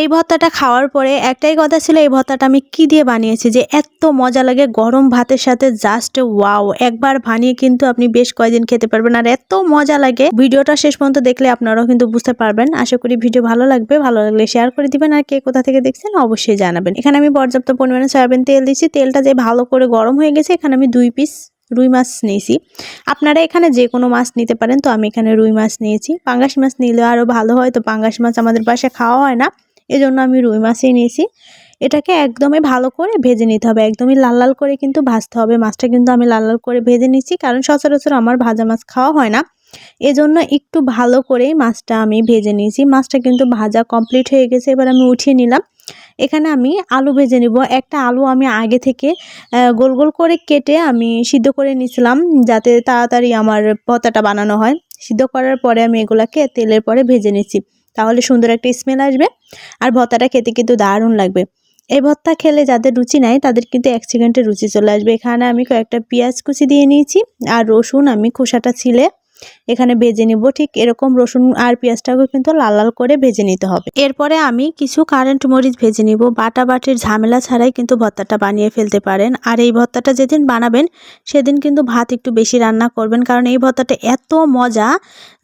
এই ভর্তাটা খাওয়ার পরে একটাই কথা ছিল, এই ভর্তাটা আমি কি দিয়ে বানিয়েছি যে এত মজা লাগে গরম ভাতের সাথে জাস্ট ওয়াও একবার বানিয়ে কিন্তু আপনি বেশ কয়েকদিন খেতে পারবেন আর এত মজা লাগে। ভিডিওটা শেষ পর্যন্ত দেখলে আপনারাও কিন্তু বুঝতে পারবেন। আশা করি ভিডিও ভালো লাগবে, ভালো লাগলে শেয়ার করে দিবেন আর কে কোথা থেকে দেখছেন অবশ্যই জানাবেন। এখানে আমি পর্যাপ্ত পরিমাণে সয়াবিন তেল দিচ্ছি তেলটা যে ভালো করে গরম হয়ে গেছে, এখানে আমি দুই পিস রুই মাছ নিয়েছি। আপনারা এখানে যে কোনো মাছ নিতে পারেন, তো আমি এখানে রুই মাছ নিয়েছি। পাঙ্গাস মাছ নিলে আরও ভালো হয়, তো পাঙ্গাস মাছ আমাদের বাসায় খাওয়া হয় না। এজন্য আমি রুই মাছই নিয়েছি। এটাকে একদমই ভালো করে ভেজে নিতে হবে। একদমই লাল লাল করে কিন্তু ভাজতে হবে। মাছটা কিন্তু আমি লাল লাল করে ভেজে নিচ্ছি, কারণ সচরাচর আমার ভাজা মাছ খাওয়া হয় না। এজন্য একটু ভালো করেই মাছটা আমি ভেজে নিয়েছি। মাছটা কিন্তু ভাজা কমপ্লিট হয়ে গেছে, এবার আমি উঠিয়ে নিলাম। এখানে আমি আলু ভেজে নিব। একটা আলু আমি আগে থেকে গোল গোল করে কেটে আমি সিদ্ধ করে নিয়েছিলাম, যাতে তাড়াতাড়ি আমার পতাটা বানানো হয়। সিদ্ধ করার পরে আমি এগুলাকে তেলের পরে ভেজে নিচ্ছি। তাহলে সুন্দর একটা স্মেল আসবে। আর ভত্তাটা খেতে কিন্তু দারুণ লাগবে। এই ভত্তা খেলে যাদের রুচি নাই, তাদের কিন্তু এক সেকেন্ডে রুচি চলে আসবে। এখানে আমি কয়েকটা পেঁয়াজ কুচি দিয়ে নিয়েছি, আর রসুন, আমি খোসাটা ছিলে। এখানে ভেজে নিব। ঠিক এরকম রসুন আর পেঁয়াজটাকে কিন্তু লাল লাল করে ভেজে নিতে হবে। এরপরে আমি কিছু কারেন্ট মরিচ ভেজে নিব। বাটা বাটির ঝামেলা ছাড়াই কিন্তু ভর্তাটা বানিয়ে ফেলতে পারেন। আর এই ভর্তাটা যেদিন বানাবেন, সেদিন কিন্তু ভাত একটু বেশি রান্না করবেন। কারণ এই ভর্তাটা এত মজা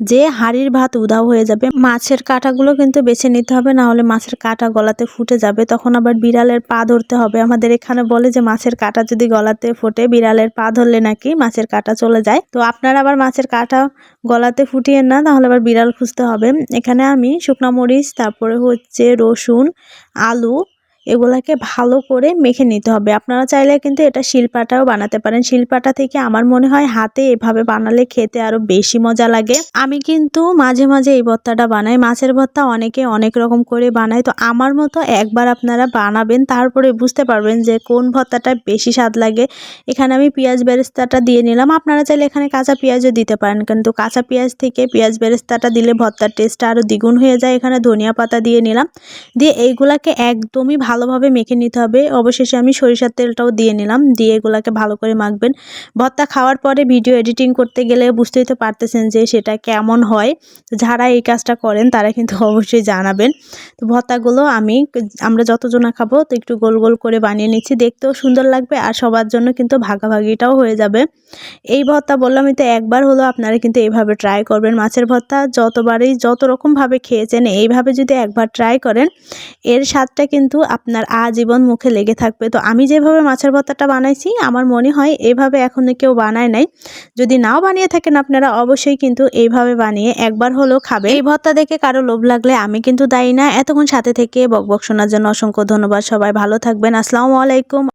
যে হাড়ির ভাত উধাও হয়ে যাবে। মাছের কাঁটাগুলো কিন্তু বেছে নিতে হবে না হলে মাছের কাঁটা গলাতে ফুটে যাবে। তখন আবার বিড়ালের পা ধরতে হবে। আমাদের এখানে বলে যে, মাছের কাঁটা যদি গলাতে ফোটে, বিড়ালের পা ধরলে নাকি মাছের কাঁটা চলে যায়? তো আপনারা আবার মাছের কাঁটা গলাতে ফুটিয়ে না, তাহলে আবার বিড়াল খুঁজতে হবে। এখানে আমি শুকনো মরিচ, তারপরে হচ্ছে রসুন, আলু এগুলাকে ভালো করে মেখে নিতে হবে। আপনারা চাইলে কিন্তু এটা শিলপাটাও বানাতে পারেন। শিলপাটা থেকে আমার মনে হয় হাতে এভাবে বানালে খেতে আরও বেশি মজা লাগে। আমি কিন্তু মাঝে মাঝে এই ভর্তাটা বানাই। মাছের ভর্তা অনেকে অনেক রকম করে বানায়। তো আমার মতো একবার আপনারা বানাবেন, তারপরে বুঝতে পারবেন যে কোন ভর্তাটা বেশি স্বাদ লাগে। এখানে আমি পেঁয়াজ বেরেস্তাটা দিয়ে নিলাম। আপনারা চাইলে এখানে কাঁচা পেঁয়াজও দিতে পারেন। কিন্তু কাঁচা পেঁয়াজ থেকে পেঁয়াজ বেরেস্তাটা দিলে ভর্তার টেস্টটা আরও দ্বিগুণ হয়ে যায়। এখানে ধনিয়া পাতা দিয়ে নিলাম। দিয়ে এইগুলাকে একদমই ভালোভাবে মেখে নিতে হবে। অবশেষে আমি সরিষার তেলটাও দিয়ে নিলাম। দিয়ে এগুলাকে ভালো করে মাখবেন। ভর্তা খাওয়ার পরে ভিডিও এডিটিং করতে গেলে বুঝতেই তো পারতেছেন যে সেটা কেমন হয়। যারা এই কাজটা করেন, তারা কিন্তু অবশ্যই জানাবেন। তো ভর্তাগুলো আমি, আমরা যতজনা খাব, তো একটু গোল গোল করে বানিয়ে নিচ্ছি। দেখতেও সুন্দর লাগবে আর সবার জন্য কিন্তু ভাগাভাগিটাও হয়ে যাবে। এই ভর্তা বললামই তো একবার হলো আপনারা কিন্তু এইভাবে ট্রাই করবেন। মাছের ভর্তা যতবারই যত রকমভাবে খেয়েছেন, এইভাবে যদি একবার ট্রাই করেন, এর স্বাদটা কিন্তু আপনার আজীবন মুখে লেগে থাকবে। তো আমি যেভাবে মাছের ভর্তাটা বানাইছি, আমার মনে হয় এভাবে এখনও কেউ বানায় নাই। যদি নাও বানিয়ে থাকেন আপনারা অবশ্যই কিন্তু এইভাবে বানিয়ে একবার হলেও খাবে এই ভর্তা দেখে কারও লোভ লাগলে আমি কিন্তু দায়ী না। এতক্ষণ সাথে থেকে বকবক শোনার জন্য অসংখ্য ধন্যবাদ। সবাই ভালো থাকবেন। আসসালামু আলাইকুম।